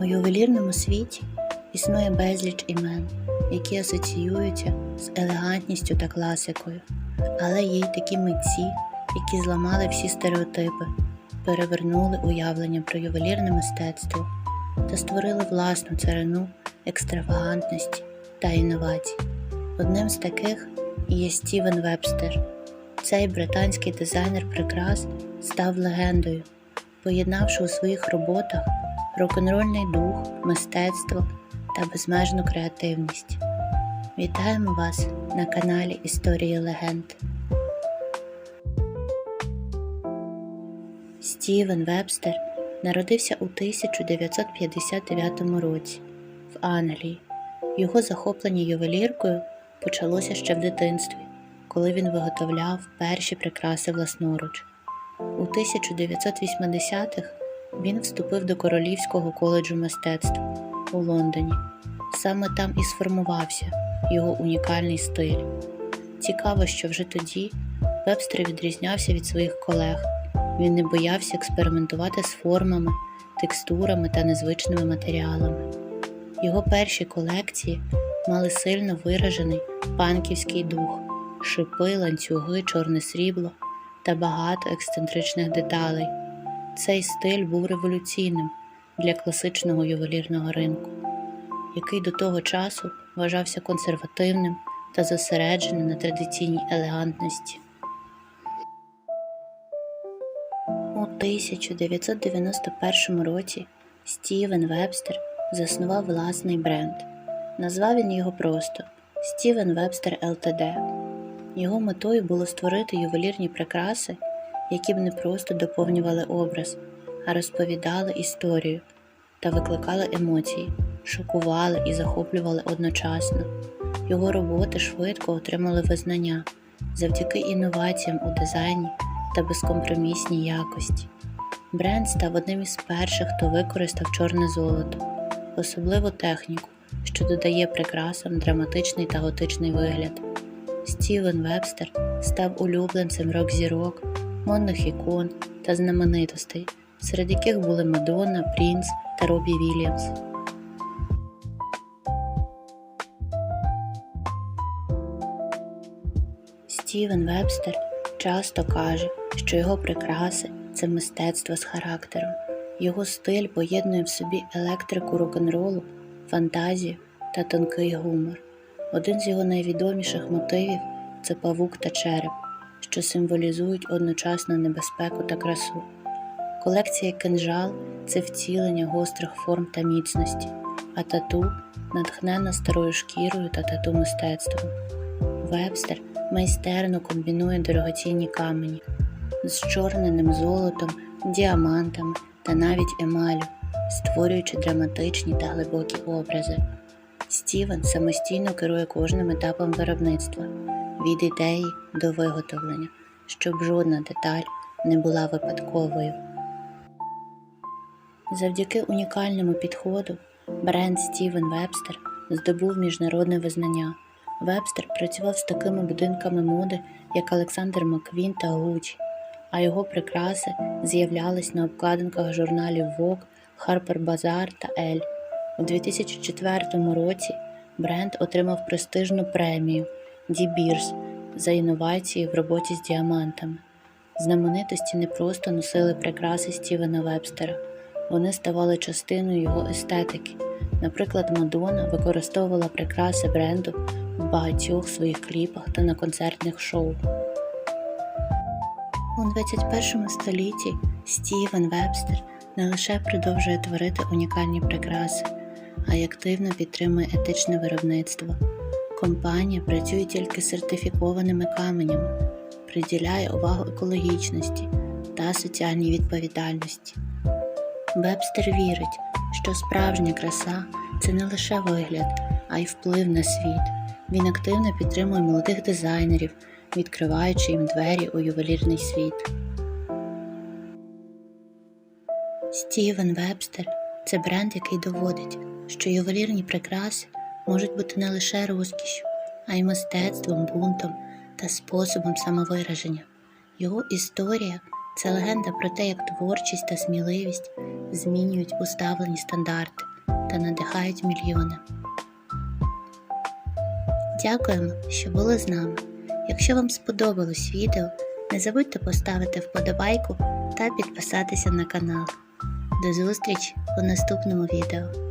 У ювелірному світі існує безліч імен, які асоціюються з елегантністю та класикою, але є й такі митці, які зламали всі стереотипи, перевернули уявлення про ювелірне мистецтво та створили власну царину екстравагантності та інновацій. Одним з таких є Стівен Вебстер. Цей британський дизайнер прикрас став легендою, поєднавши у своїх роботах рок-н-рольний дух, мистецтво та безмежну креативність. Вітаємо вас на каналі Історії легенд. Стівен Вебстер народився у 1959 році в Англії. Його захоплення ювеліркою почалося ще в дитинстві, коли він виготовляв перші прикраси власноруч. У 1980-х він вступив до Королівського коледжу мистецтв у Лондоні. Саме там і сформувався його унікальний стиль. Цікаво, що вже тоді Вебстер відрізнявся від своїх колег. Він не боявся експериментувати з формами, текстурами та незвичними матеріалами. Його перші колекції мали сильно виражений панківський дух, шипи, ланцюги, чорне срібло та багато ексцентричних деталей. Цей стиль був революційним для класичного ювелірного ринку, який до того часу вважався консервативним та зосередженим на традиційній елегантності. У 1991 році Стівен Вебстер заснував власний бренд. Назвав він його просто Стівен Вебстер ЛТД. Його метою було створити ювелірні прикраси, які б не просто доповнювали образ, а розповідали історію та викликали емоції, шокували і захоплювали одночасно. Його роботи швидко отримали визнання завдяки інноваціям у дизайні та безкомпромісній якості. Бренд став одним із перших, хто використав чорне золото, особливу техніку, що додає прикрасам драматичний та готичний вигляд. Стівен Вебстер став улюбленцем рок-зірок, модних ікон та знаменитостей, серед яких були Мадонна, Прінс та Робі Вільямс. Стівен Вебстер часто каже, що його прикраси це мистецтво з характером. Його стиль поєднує в собі електрику рок-н-ролу, фантазію та тонкий гумор. Один з його найвідоміших мотивів це павук та череп, що символізують одночасно небезпеку та красу. Колекція кинжал це втілення гострих форм та міцності, а тату натхнена старою шкірою та тату мистецтвом. Вебстер майстерно комбінує дорогоцінні камені з чорненим золотом, діамантами та навіть емалю, створюючи драматичні та глибокі образи. Стівен самостійно керує кожним етапом виробництва від ідеї до виготовлення, щоб жодна деталь не була випадковою. Завдяки унікальному підходу бренд Стівен Вебстер здобув міжнародне визнання. Вебстер працював з такими будинками моди, як Олександр Маквін та Гуччі, а його прикраси з'являлись на обкладинках журналів Vogue, Harper Bazaar та Elle. У 2004 році бренд отримав престижну премію Ді Бірс за інновації в роботі з діамантами. Знаменитості не просто носили прикраси Стівена Вебстера, вони ставали частиною його естетики. Наприклад, Мадонна використовувала прикраси бренду в багатьох своїх кліпах та на концертних шоу. У 21 столітті Стівен Вебстер не лише продовжує творити унікальні прикраси, а й активно підтримує етичне виробництво. Компанія працює тільки з сертифікованими каменями, приділяє увагу екологічності та соціальній відповідальності. Вебстер вірить, що справжня краса це не лише вигляд, а й вплив на світ. Він активно підтримує молодих дизайнерів, відкриваючи їм двері у ювелірний світ. Стівен Вебстер це бренд, який доводить, що ювелірні прикраси можуть бути не лише розкішю, а й мистецтвом, бунтом та способом самовираження. Його історія Це легенда про те, як творчість та сміливість змінюють уставлені стандарти та надихають мільйони. Дякуємо, що були з нами. Якщо вам сподобалось відео, не забудьте поставити вподобайку та підписатися на канал. До зустрічі у наступному відео.